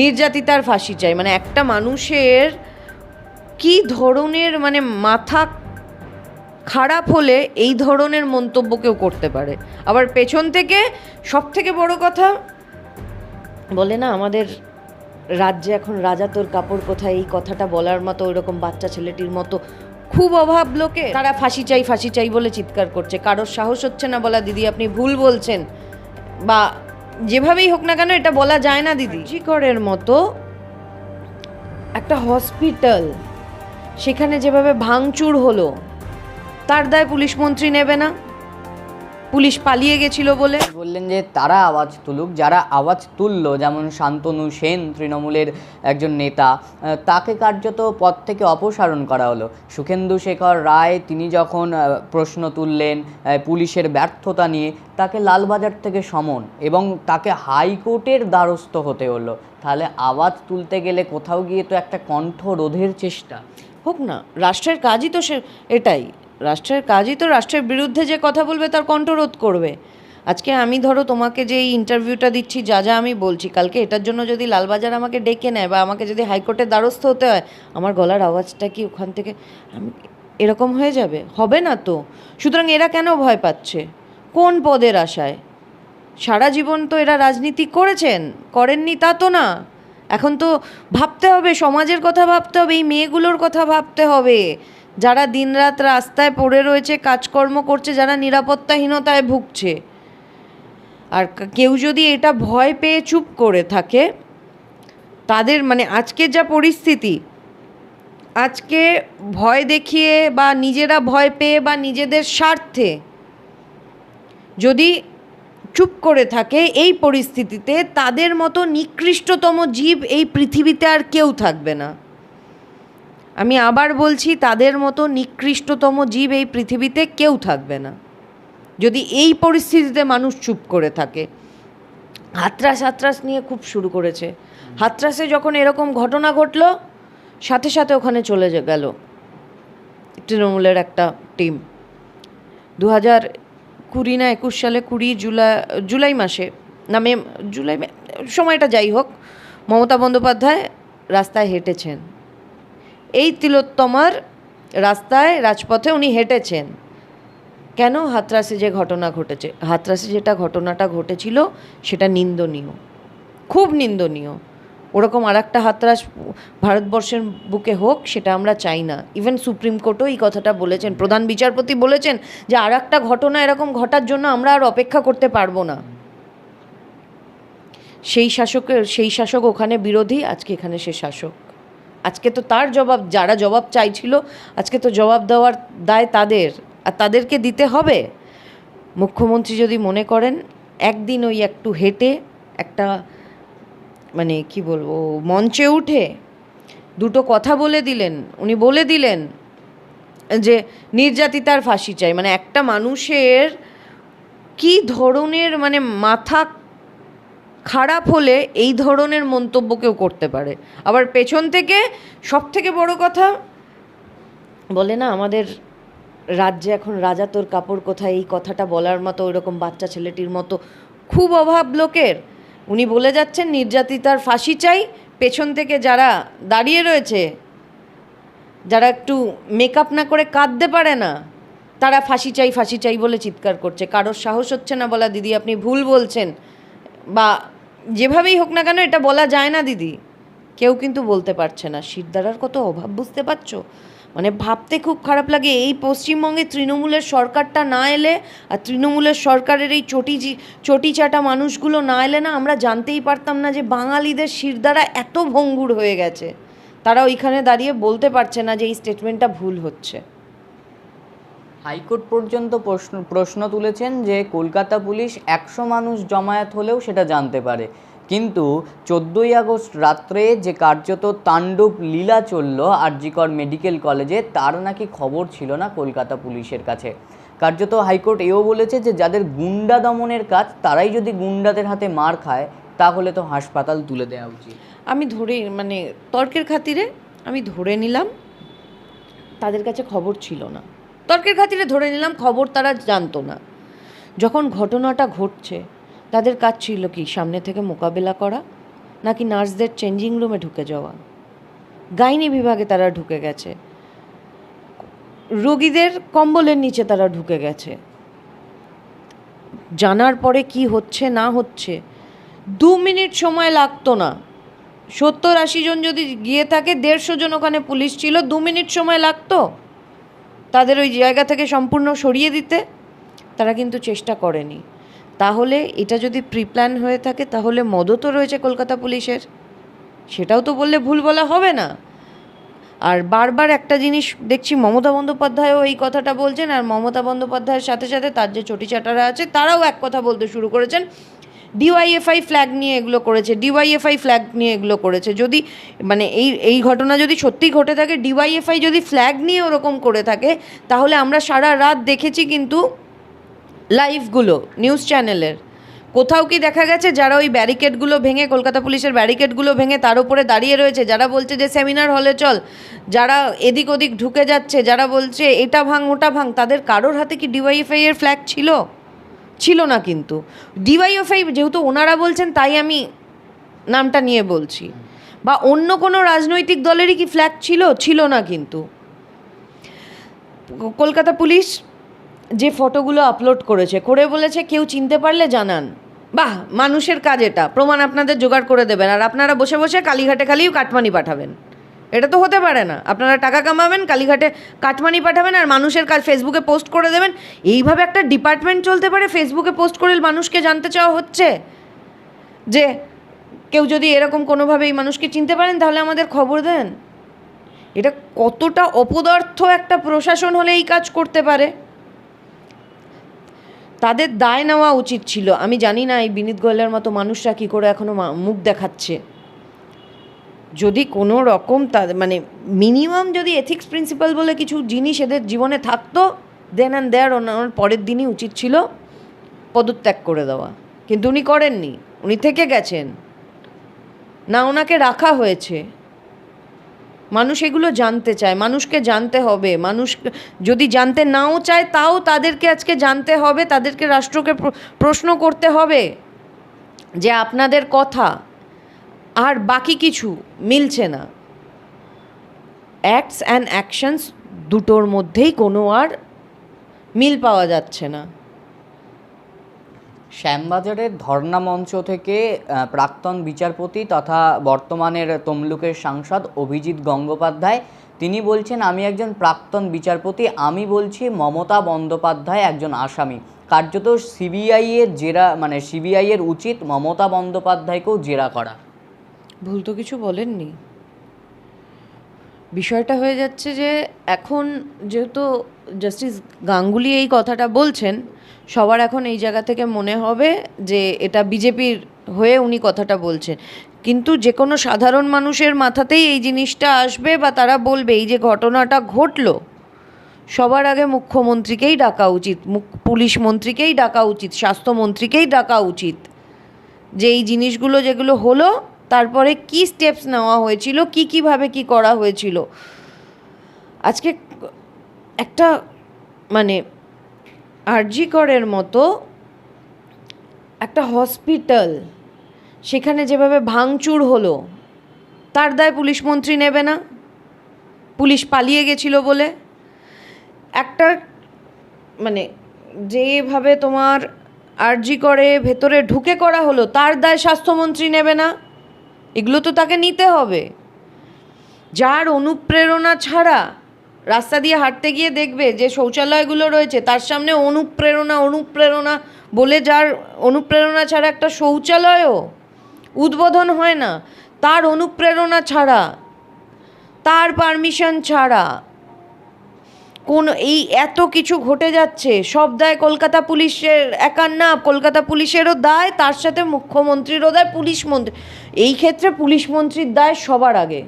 নির্যাতিতার ফাঁসি চাই। মানে একটা মানুষের কি ধরনের মানে মাথা খারাপ হলে এই ধরনের মন্তব্য কেউ করতে পারে? আবার পেছন থেকে সব থেকে বড় কথা, বলে না আমাদের রাজ্যে এখন রাজা তোর কাপড় কোথায়? এই কথাটা বলার মতো ওইরকম বাচ্চা ছেলেটির মতো খুব অভাব লোকে। তারা ফাঁসি চাই ফাঁসি চাই বলে চিৎকার করছে। কারোর সাহস হচ্ছে না বলা, দিদি আপনি ভুল বলছেন বা যেভাবেই হোক না কেন, এটা বলা যায় না, দিদি। জিকরের মতো একটা হসপিটাল, সেখানে যেভাবে ভাঙচুর হলো, তার দায় পুলিশ মন্ত্রী নেবে না। পুলিশ পালিয়ে গেছিল বলে? বললেন যে তারা আওয়াজ তুলুক যারা আওয়াজ তুললো যেমন শান্তনু সেন তৃণমূলের একজন নেতা তাকে কার্যত পদ থেকে অপসারণ করা হলো। সুখেন্দু শেখর রায় তিনি যখন প্রশ্ন তুললেন পুলিশের ব্যর্থতা নিয়ে তাকে লালবাজার থেকে সমন এবং তাকে হাইকোর্টের দ্বারস্থ হতে হলো। তাহলে আওয়াজ তুলতে গেলে কোথাও গিয়ে তো একটা কণ্ঠ রোধের চেষ্টা। হোক না রাষ্ট্রের কাজই তো সে এটাই। রাষ্ট্রের কাজই তো রাষ্ট্রের বিরুদ্ধে যে কথা বলবে তার কণ্ঠরোধ করবে। আজকে আমি ধরো তোমাকে যে ইন্টারভিউটা দিচ্ছি, যা যা আমি বলছি, কালকে এটার জন্য যদি লালবাজার আমাকে ডেকে নেয় বা আমাকে যদি হাইকোর্টের দ্বারস্থ হতে হয়, আমার গলার আওয়াজটা কি ওখান থেকে আমি, এরকম হয়ে যাবে? হবে না তো? সুতরাং এরা কেন ভয় পাচ্ছে? কোন পদের আশায়? সারা জীবন তো এরা রাজনীতি করেছেন, করেননি তা তো না। এখন তো ভাবতে হবে, সমাজের কথা ভাবতে হবে, এই মেয়েগুলোর কথা ভাবতে হবে। যারা দিনরাত রাস্তায় পড়ে রয়েছে, কাজকর্ম করছে, যারা নিরাপত্তাহীনতায় ভুগছে। আর কেউ যদি এটা ভয় পেয়ে চুপ করে থাকে, তাদের মানে আজকের যা পরিস্থিতি, আজকে ভয় দেখিয়ে বা নিজেরা ভয় পেয়ে বা নিজেদের স্বার্থে যদি চুপ করে থাকে এই পরিস্থিতিতে, তাদের মতো নিকৃষ্টতম জীব এই পৃথিবীতে আর কেউ থাকবে না। আমি আবার বলছি, তাদের মতো নিকৃষ্টতম জীব এই পৃথিবীতে কেউ থাকবে না। যদি এই পরিস্থিতিতে মানুষ চুপ করে থাকে। হাতরাস হাতরাস নিয়ে খুব শুরু করেছে। হাতরাসে যখন এরকম ঘটনা ঘটলো, সাথে সাথে ওখানে চলে গেল। তৃণমূলের একটা টিম। দু হাজার কুড়ি না একুশ সালে কুড়ি জুলাই জুলাই মাসে, না মে, জুলাই সময়টা যাই হোক, মমতা বন্দ্যোপাধ্যায় রাস্তায় হেঁটেছেন। এই তিলোত্তমার রাস্তায় রাজপথে উনি হেঁটেছেন। কেন হাতরাসে যে ঘটনা ঘটেছে? হাতরাসে যেটা ঘটনাটা ঘটেছিল, সেটা নিন্দনীয়। খুব নিন্দনীয়। ওরকম আর একটা হাতরাস ভারতবর্ষের বুকে হোক, সেটা আমরা চাই না। ইভেন সুপ্রিম কোর্টও এই কথাটা বলেছেন, প্রধান বিচারপতি বলেছেন যে আর একটা ঘটনা এরকম ঘটার জন্য আমরা আর অপেক্ষা করতে পারব না। সেই শাসকের, সেই শাসক ওখানে বিরোধী, আজকে এখানে সে শাসক। আজকে তো তার জবাব, যারা জবাব চাইছিল, আজকে তো জবাব দেওয়ার দায় তাদের। আর তাদেরকে দিতে হবে। মুখ্যমন্ত্রী যদি মনে করেন, একদিন ওই একটু হেঁটে একটা মানে কি বলব, মঞ্চে উঠে দুটো কথা বলে দিলেন। উনি বলে দিলেন যে, নির্যাতিতার ফাঁসি চাই। মানে একটা মানুষের কি ধরনের মানে মাথা খারাপ হলে এই ধরনের মন্তব্য কেউ করতে পারে। আবার পেছন থেকে সব থেকে বড় কথা, বলে না, আমাদের রাজ্যে এখন রাজা তোর কাপড় কোথায়, এই কথাটা বলার মতো ওইরকম বাচ্চা ছেলেটির মতো খুব অভাব লোকের। উনি বলে যাচ্ছেন নির্যাতিতার ফাঁসি চাই। পেছন থেকে যারা দাঁড়িয়ে রয়েছে, যারা একটু মেকআপ না করে কাঁদতে পারে না, তারা ফাঁসি চাই ফাঁসি চাই বলে চিৎকার করছে। কারোর সাহস হচ্ছে না বলা। দিদি, আপনি ভুল বলছেন। বা যেভাবেই হোক না কেন এটা বলা যায় না, দিদি। কেউ কিন্তু বলতে পারছে না। শিরদাঁড়ার কত অভাব, বুঝতে পারছ? মানে ভাবতে খুব খারাপ লাগে এই পশ্চিমবঙ্গে তৃণমূলের সরকারটা না এলে আর তৃণমূলের সরকারের এই চটি চটি চাটা মানুষগুলো না এলে না আমরা জানতেই পারতাম না যে বাঙালিদের শিরদাঁড়া এত ভঙ্গুর হয়ে গেছে। তারা ওইখানে দাঁড়িয়ে বলতে পারছে না যে এই স্টেটমেন্টটা ভুল হচ্ছে। হাইকোর্ট পর্যন্ত প্রশ্ন প্রশ্ন তুলেছেন যে কলকাতা পুলিশ একশো মানুষ জমায়েত হলেও সেটা জানতে পারে। কিন্তু চোদ্দোই আগস্ট রাত্রে যে কার্যত তাণ্ডব লীলা চলল আরজিকর মেডিকেল কলেজে, তার নাকি খবর ছিল না কলকাতা পুলিশের কাছে। কার্যত হাইকোর্ট এও বলেছে যে যাদের গুন্ডা দমনের কাজ, তারাই যদি গুন্ডাদের হাতে মার খায়, তাহলে তো হাসপাতাল তুলে দেওয়া উচিত। আমি ধরে মানে তর্কের খাতিরে আমি ধরে নিলাম, তাদের কাছে খবর ছিল না। তর্কের খাতিরে ধরে নিলাম খবর তারা জানতো না। যখন ঘটনাটা ঘটছে, তাদের কাজ ছিল কি, সামনে থেকে মোকাবেলা করা, নাকি নার্সদের চেঞ্জিং রুমে ঢুকে যাওয়া? গাইনি বিভাগে তারা ঢুকে গেছে। রোগীদের কম্বলের নিচে তারা ঢুকে গেছে। জানার পরে কি হচ্ছে, না হচ্ছে, দু মিনিট সময় লাগতো না। সত্তর আশি জন যদি গিয়ে থাকে, দেড়শো জন ওখানে পুলিশ ছিল, দু মিনিট সময় লাগতো? তাদের ওই জায়গা থেকে সম্পূর্ণ সরিয়ে দিতে, তারা কিন্তু চেষ্টা করেনি। তাহলে এটা যদি প্রিপ্ল্যান হয়ে থাকে, তাহলে মদও তো রয়েছে কলকাতা পুলিশের। সেটাও তো বললে ভুল বলা হবে না। আর বারবার একটা জিনিস দেখছি, মমতা বন্দ্যোপাধ্যায়ও এই কথাটা বলছেন, আর মমতা বন্দ্যোপাধ্যায়ের সাথে সাথে তার যে চটিচাটারা আছে, তারাও এক কথা বলতে শুরু করেছেন ডিওয়াইএফআই ফ্ল্যাগ নিয়ে এগুলো করেছে ডিওয়াইএফআই ফ্ল্যাগ নিয়ে এগুলো করেছে। যদি মানে এই এই ঘটনা যদি সত্যি ঘটে থাকে ডিওয়াইএফআই যদি ফ্ল্যাগ নিয়ে ওরকম করে থাকে, তাহলে আমরা সারা রাত দেখেছি কিন্তু লাইভগুলো নিউজ চ্যানেলের কোথাও কি দেখা গেছে যারা ওই ব্যারিকেডগুলো ভেঙে, কলকাতা পুলিশের ব্যারিকেডগুলো ভেঙে তার উপরে দাঁড়িয়ে রয়েছে? যারা বলছে যে সেমিনার হলে চল, যারা এদিক ওদিক ঢুকে যাচ্ছে, যারা বলছে এটা ভাঙ, ওটা ভাঙ, তাদের কারোর হাতে কি ডিওয়াইএফআই এর ফ্ল্যাগ ছিল? ছিল না কিন্তু। ডিওয়াইএফআই যেহেতু ওনারা বলছেন, তাই আমি নামটা নিয়ে বলছি। বা অন্য কোনো রাজনৈতিক দলেরই কি ফ্ল্যাগ ছিল? ছিল না কিন্তু। কলকাতা পুলিশ যে ফটোগুলো আপলোড করেছে, করে বলেছে, কেউ চিনতে পারলে জানান। বাহ, মানুষের কাজ এটা। প্রমাণ আপনাদের জোগাড় করে দেবেন। আর আপনারা বসে বসে কালীঘাটে খালি কাটমানি পাঠাবেন। এটা তো হতে পারে না। আপনারা টাকা কামাবেন, কালীঘাটে কাটমানি পাঠাবেন আর মানুষের কাজ ফেসবুকে পোস্ট করে দেবেন। এইভাবে একটা ডিপার্টমেন্ট চলতে পারে ফেসবুকে পোস্ট করে মানুষকে জানতে চাওয়া হচ্ছে? যে কেউ যদি এরকম কোনোভাবে এই মানুষকে চিনতে পারেন, তাহলে আমাদের খবর দেন। এটা কতটা অপদার্থ একটা প্রশাসন হলে এই কাজ করতে পারে? তাদের দায় নেওয়া উচিত ছিল। আমি জানি না এই বিনীত গোয়েলের মতো মানুষরা কী করে এখনও মুখ দেখাচ্ছে। যদি কোনো রকম তাদের মানে মিনিমাম যদি এথিক্স প্রিন্সিপাল বলে কিছু জিনিস এদের জীবনে থাকতো দেন অ্যান্ড দেয়ার ওনার পরের দিনই উচিত ছিল পদত্যাগ করে দেওয়া। কিন্তু উনি করেননি। উনি থেকে গেছেন। না, ওনাকে রাখা হয়েছে। মানুষ এগুলো জানতে চায়। মানুষকে জানতে হবে। মানুষ যদি জানতে নাও চায়, তাও তাদেরকে আজকে জানতে হবে। তাদেরকে রাষ্ট্রকে প্রশ্ন করতে হবে যে আপনাদের কথা আর বাকি কিছু মিলছে না। অ্যাক্টস অ্যান্ড অ্যাকশনস দুটোর মধ্যেই কোনো আর মিল পাওয়া যাচ্ছে না। শ্যামবাজারের ধর্ণা মঞ্চ থেকে প্রাক্তন বিচারপতি তথা বর্তমানের তমলুকের সাংসদ অভিজিৎ গঙ্গোপাধ্যায়, তিনি বলছেন, আমি একজন প্রাক্তন বিচারপতি, আমি বলছি মমতা বন্দ্যোপাধ্যায় একজন আসামি। কার্যত সিবিআই এর জেরা মানে সিবিআই এর উচিত মমতা বন্দ্যোপাধ্যায়কেও জেরা করা। ভুল তো কিছু বলেননি। বিষয়টা হয়ে যাচ্ছে যে এখন যেহেতু জাস্টিস গাঙ্গুলি এই কথাটা বলছেন, সবার এখন এই জায়গা থেকে মনে হবে যে এটা বিজেপির হয়ে উনি কথাটা বলছেন। কিন্তু যে কোনো সাধারণ মানুষের মাথাতেই এই জিনিসটা আসবে বা তারা বলবে, এই যে ঘটনাটা ঘটলো, সবার আগে মুখ্যমন্ত্রীকেই ডাকা উচিত, মুখ, পুলিশ মন্ত্রীকেই ডাকা উচিত, স্বাস্থ্যমন্ত্রীকেই ডাকা উচিত। যে এই জিনিসগুলো যেগুলো হলো তারপরে কি স্টেপস নেওয়া হয়েছিল, কি কীভাবে কি করা হয়েছিল? আজকে একটা মানে আরজি করের মতো একটা হসপিটাল সেখানে যেভাবে ভাঙচুর হলো, তার দায় পুলিশ মন্ত্রী নেবে না। পুলিশ পালিয়ে গেছিল বলে। একটা মানে যেভাবে তোমার আরজি করে ভেতরে ঢুকে করা হলো, তার দায় স্বাস্থ্যমন্ত্রী নেবে না। এগুলো তো তাকে নিতে হবে। যার অনুপ্রেরণা ছাড়া রাস্তা দিয়ে হাঁটতে গিয়ে দেখবে যে শৌচালয়গুলো রয়েছে, তার সামনে অনুপ্রেরণা অনুপ্রেরণা বলে যার অনুপ্রেরণা ছাড়া একটা শৌচালয়ও উদ্বোধন হয় না। তার অনুপ্রেরণা ছাড়া, তার পারমিশন ছাড়া কোন এই এত কিছু ঘটে যাচ্ছে, সব দায় কলকাতা পুলিশের একার না, কলকাতা পুলিশেরও দায়, তার সাথে মুখ্যমন্ত্রীরও দায়, পুলিশ মন্ত্রী, এই ক্ষেত্রে পুলিশ মন্ত্রীর দায় সবার আগে।